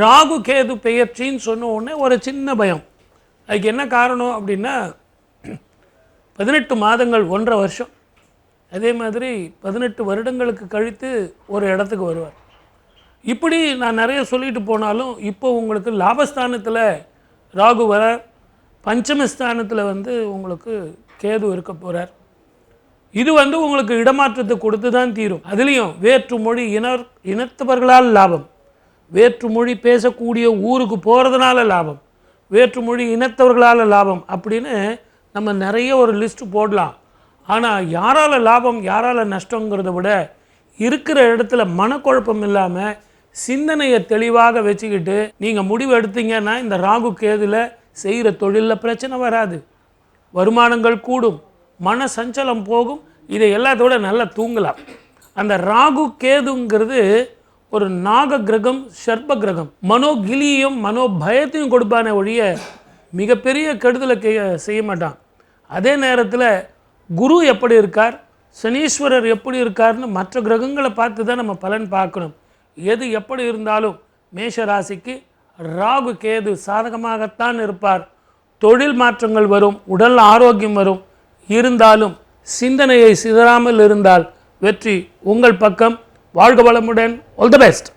ராகு கேது பெயர்ச்சின்னு சொன்ன உடனே ஒரு சின்ன பயம். அதுக்கு என்ன காரணம் அப்படின்னா பதினெட்டு மாதங்கள் ஒன்றரை வருஷம். அதே மாதிரி பதினெட்டு வருடங்களுக்கு கழித்து ஒரு இடத்துக்கு வருவார். இப்படி நான் நிறைய சொல்லிட்டு போனாலும் இப்போ உங்களுக்கு லாபஸ்தானத்தில் ராகு வர பஞ்சமஸ்தானத்தில் வந்து உங்களுக்கு கேது இருக்க போகிறார் இது வந்து உங்களுக்கு இடமாற்றத்தை கொடுத்து தான் தீரும். அதுலேயும் வேற்று மொழி இனர் இனத்தவர்களால் லாபம். வேற்று மொழி பேசக்கூடிய ஊருக்கு போகிறதுனால லாபம் வேற்று மொழி இனத்தவர்களால் லாபம் அப்படின்னு நம்ம நிறைய ஒரு லிஸ்ட் போடலாம். ஆனால் யாரால் லாபம் யாரால் நஷ்டங்கிறத விட இருக்கிற இடத்துல மனக்குழப்பம் இல்லாமல் சிந்தனையை தெளிவாக வச்சுக்கிட்டு நீங்கள் முடிவு எடுத்தீங்கன்னா இந்த ராகு கேதுல செய்கிற தொழிலில் பிரச்சனை வராது. வருமானங்கள் கூடும் மன சஞ்சலம் போகும் இதை எல்லாத்தோட நல்லா தூங்கலாம். அந்த ராகு கேதுங்கிறது ஒரு நாக கிரகம் சர்ப்ப கிரகம் மனோகிலியும் மனோ பயத்தையும் கொடுப்பானே ஒழிய மிகப்பெரிய கெடுதலை செய்ய மாட்டான். அதே நேரத்தில் குரு எப்படி இருக்கார் சனீஸ்வரர் எப்படி இருக்கார்னு மற்ற கிரகங்களை பார்த்து தான் நம்ம பலன் பார்க்கணும். எது எப்படி இருந்தாலும் மேஷ ராசிக்கு ராகு கேது சாதகமாகத்தான் இருப்பார். தொழில் மாற்றங்கள் வரும் உடல் ஆரோக்கியம் வரும். இருந்தாலும் சிந்தனையை சிதறாமல் இருந்தால் வெற்றி உங்கள் பக்கம். வாழ்க வளமுடன். All the best